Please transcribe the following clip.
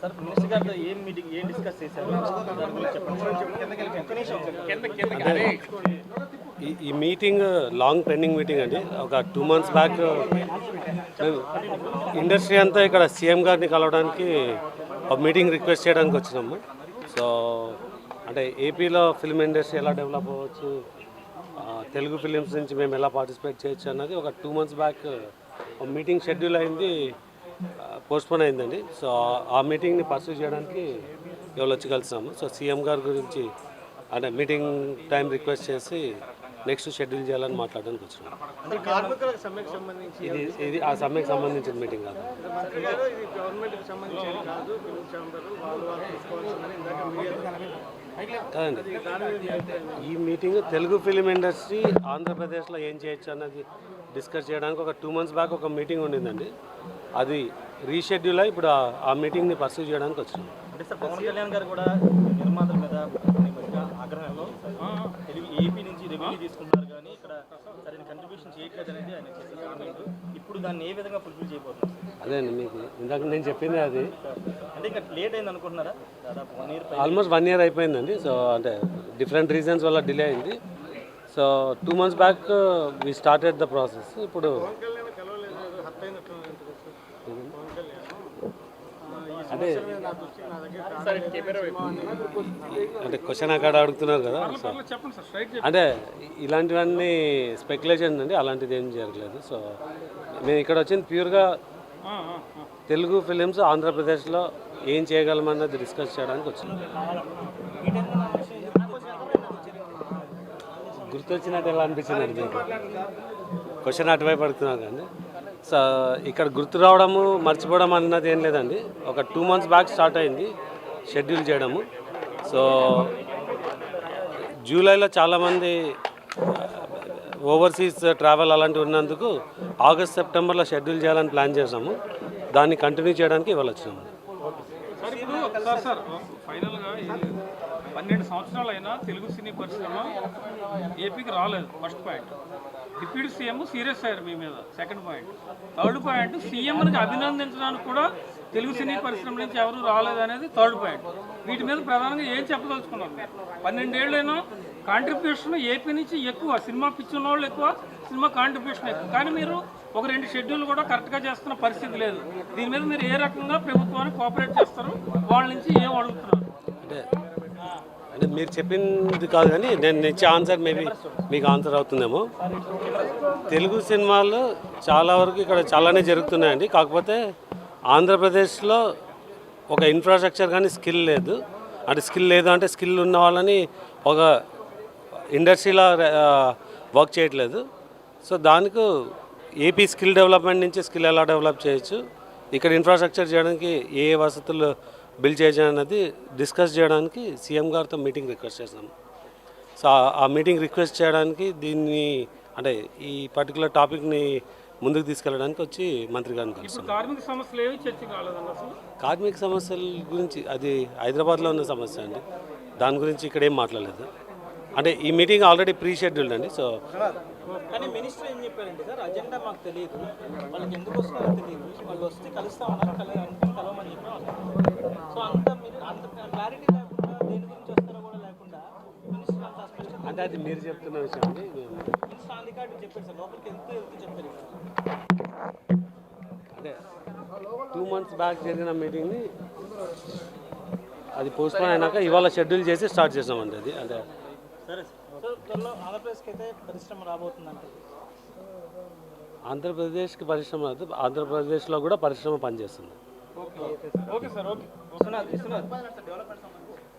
Sir minister గారితో ఏం meeting ఏం డిస్కస్ చేశారు ఈ మీటింగ్ లాంగ్ పెండింగ్ మీటింగ్ అండి. ఒక టూ మంత్స్ బ్యాక్ ఇండస్ట్రీ అంతా ఇక్కడ సీఎం గారిని కలవడానికి ఒక మీటింగ్ రిక్వెస్ట్ చేయడానికి వచ్చినాము. సో అంటే ఏపీలో ఫిల్మ్ ఇండస్ట్రీ ఎలా డెవలప్ అవ్వచ్చు తెలుగు ఫిలిమ్స్ నుంచి మేము ఎలా పార్టిసిపేట్ చేయొచ్చు అన్నది ఒక two months back meeting schedule అయింది పోస్ట్పోన్ అయిందండి. సో ఆ- మీటింగ్ని పర్సూ చేయడానికి ఇవాళ వచ్చి కలిసాము సో సీఎం గారి గురించి అంటే మీటింగ్ టైం రిక్వెస్ట్ చేసి నెక్స్ట్ షెడ్యూల్ చేయాలని మాట్లాడడానికి వచ్చినాం. అంటే కార్మికుల సమ్మెకు సంబంధించి ఇది ఇది ఆ సమ్మెకి సంబంధించిన మీటింగ్ కాదు. కాదండి. ఈ మీటింగ్ తెలుగు ఫిలిం ఇండస్ట్రీ ఆంధ్రప్రదేశ్లో ఏం చేయొచ్చు అన్నది డిస్కస్ చేయడానికి ఒక టూ మంత్స్ బ్యాక్ ఒక మీటింగ్ ఉండిందండి. అది రీషెడ్యూల్ అయ్యి ఇప్పుడు ఆ- మీటింగ్ని పర్సూ చేయడానికి వచ్చినాం. అంటే సార్ పవన్ కళ్యాణ్ గారు కూడా నిర్మాతల మీద ఆగ్రహంలో ఏపీ నుంచి రెవెన్యూ తీసుకుంటున్నారు కానీ ఇక్కడ సరైన కంట్రిబ్యూషన్ చేయట్లేదు అనేది ఆయన కామెంట్ ఇప్పుడు దాన్ని ఏ విధంగా ఫుల్ఫిల్ చేయబోతున్నారు? అదే అండి మీకు ఇందాక నేను చెప్పింది అది. అంటే ఇంకా లేట్ అయింది అనుకుంటున్నారా? దాదాపు one year almost one year అయిపోయిందండి. సో అంటే డిఫరెంట్ రీజన్స్ వల్ల డిలే అయింది. So two months back we started the process ఇప్పుడు అంటే అంటే క్వశ్చన్ అక్కడ అడుగుతున్నారు కదా సో అంటే ఇలాంటివన్నీ స్పెక్యులేషన్ అండి అలాంటిది ఏం జరగలేదు. సో మేము ఇక్కడ వచ్చింది ప్యూర్గా తెలుగు ఫిలిమ్స్ ఆంధ్రప్రదేశ్లో ఏం చేయగలమన్నది డిస్కస్ చేయడానికి వచ్చింది గుర్తొచ్చినట్టు ఎలా అనిపించింది మీకు? క్వశ్చన్ అటువైపు అడుగుతున్నారు కానీ సో ఇక్కడ గుర్తు రావడము మర్చిపోవడం అన్నది ఏం లేదండి. ఒక టూ మంత్స్ బ్యాక్ స్టార్ట్ అయింది షెడ్యూల్ చేయడము. సో జూలైలో చాలామంది uh, ఓవర్సీస్ ట్రావెల్ అలాంటివి ఉన్నందుకు ఆగస్ట్ సెప్టెంబర్లో షెడ్యూల్ చేయాలని ప్లాన్ చేసాము దాన్ని కంటిన్యూ చేయడానికి ఇవాళ వచ్చినాము సార్ ఇప్పుడు సార్ సార్ ఫైనల్గా పన్నెండు సంవత్సరాలు అయినా తెలుగు సినీ పరిశ్రమ ఏపీకి రాలేదు first point. Deputy CM serious అయ్యారు మీ మీద సెకండ్ పాయింట్. థర్డ్ పాయింట్ సీఎంకి అభినందించడానికి కూడా తెలుగు సినీ పరిశ్రమ నుంచి ఎవరు రాలేదు అనేది థర్డ్ పాయింట్. వీటి మీద ప్రధానంగా ఏం చెప్పదలుచుకున్నారు పన్నెండేళ్ళైనా కాంట్రిబ్యూషన్ ఏపీ నుంచి ఎక్కువ సినిమా పిచ్చి వాళ్ళు ఎక్కువ సినిమా కాంట్రిబ్యూషన్ ఎక్కువ. కానీ మీరు ఒక రెండు షెడ్యూల్ కూడా కరెక్ట్గా చేస్తున్న పరిస్థితి లేదు. దీని మీద మీరు ఏ రకంగా ప్రభుత్వాన్ని కోఆపరేట్ చేస్తారు వాళ్ళ నుంచి ఏం అడుగుతున్నారు? అంటే అంటే మీరు చెప్పింది కాదు కానీ నేను ఇచ్చే ఆన్సర్ మేబీ మీకు ఆన్సర్ అవుతుందేమో. తెలుగు సినిమాలు చాలా వరకు ఇక్కడ చాలానే జరుగుతున్నాయండి. కాకపోతే ఆంధ్రప్రదేశ్లో ఒక ఇన్ఫ్రాస్ట్రక్చర్ కానీ స్కిల్ లేదు. అంటే స్కిల్ లేదు అంటే స్కిల్ ఉన్న వాళ్ళని ఒక ఇండస్ట్రీలో వర్క్ చేయట్లేదు. సో దానికి ఏపీ స్కిల్ డెవలప్మెంట్ నుంచి స్కిల్ ఎలా డెవలప్ చేయొచ్చు ఇక్కడ ఇన్ఫ్రాస్ట్రక్చర్ చేయడానికి ఏ ఏ వసతులు బిల్డ్ చేయడం అనేది డిస్కస్ చేయడానికి సీఎం గారితో మీటింగ్ రిక్వెస్ట్ చేశాము సో ఆ- మీటింగ్ రిక్వెస్ట్ చేయడానికి దీన్ని అంటే ఈ పర్టికులర్ టాపిక్ని ముందుకు తీసుకెళ్ళడానికి వచ్చి మంత్రి గారిని కలిసాం కార్మిక సమస్యలు రాలేదండి అసలు? కార్మిక సమస్యల గురించి అది హైదరాబాద్లో ఉన్న సమస్య అండి. దాని గురించి ఇక్కడ ఏం మాట్లాడలేదు. అంటే ఈ మీటింగ్ ఆల్రెడీ ప్రీ షెడ్యూల్డ్ అండి సో. కానీ మినిస్టర్ ఏం చెప్పారంటే సార్ అజెండా మాకు తెలియదు వాళ్ళకి ఎందుకు వస్తున్నారో తెలియదు వాళ్ళు వస్తే కలవమని చెప్పారు సో అంత మీరు అంత క్లారిటీ లేకుండా దేని గురించి వస్తారో కూడా లేకుండా మినిస్టర్ అంత స్పష్టత అంటే అది మీరు చెప్తున్న విషయం అండి. మేము- మినిస్టర్ ఆన్ రికార్డు చెప్పారు సార్ లోపలికి ఎంత వెళ్తూ చెప్పారు అంటే టూ మంత్స్ బ్యాక్ జరిగిన మీటింగ్ని అది పోస్ట్పోన్ అయినాక ఇవాళ షెడ్యూల్ చేసి స్టార్ట్ చేసామండి అది. అంటే సరే త్వరలో ఆంధ్రప్రదేశ్కి అయితే పరిశ్రమ రాబోతుందంటే? ఆంధ్రప్రదేశ్కి పరిశ్రమ రాదు, ఆంధ్రప్రదేశ్లో కూడా పరిశ్రమ పనిచేస్తుంది. Okay okay sir okay Viswanath Viswanath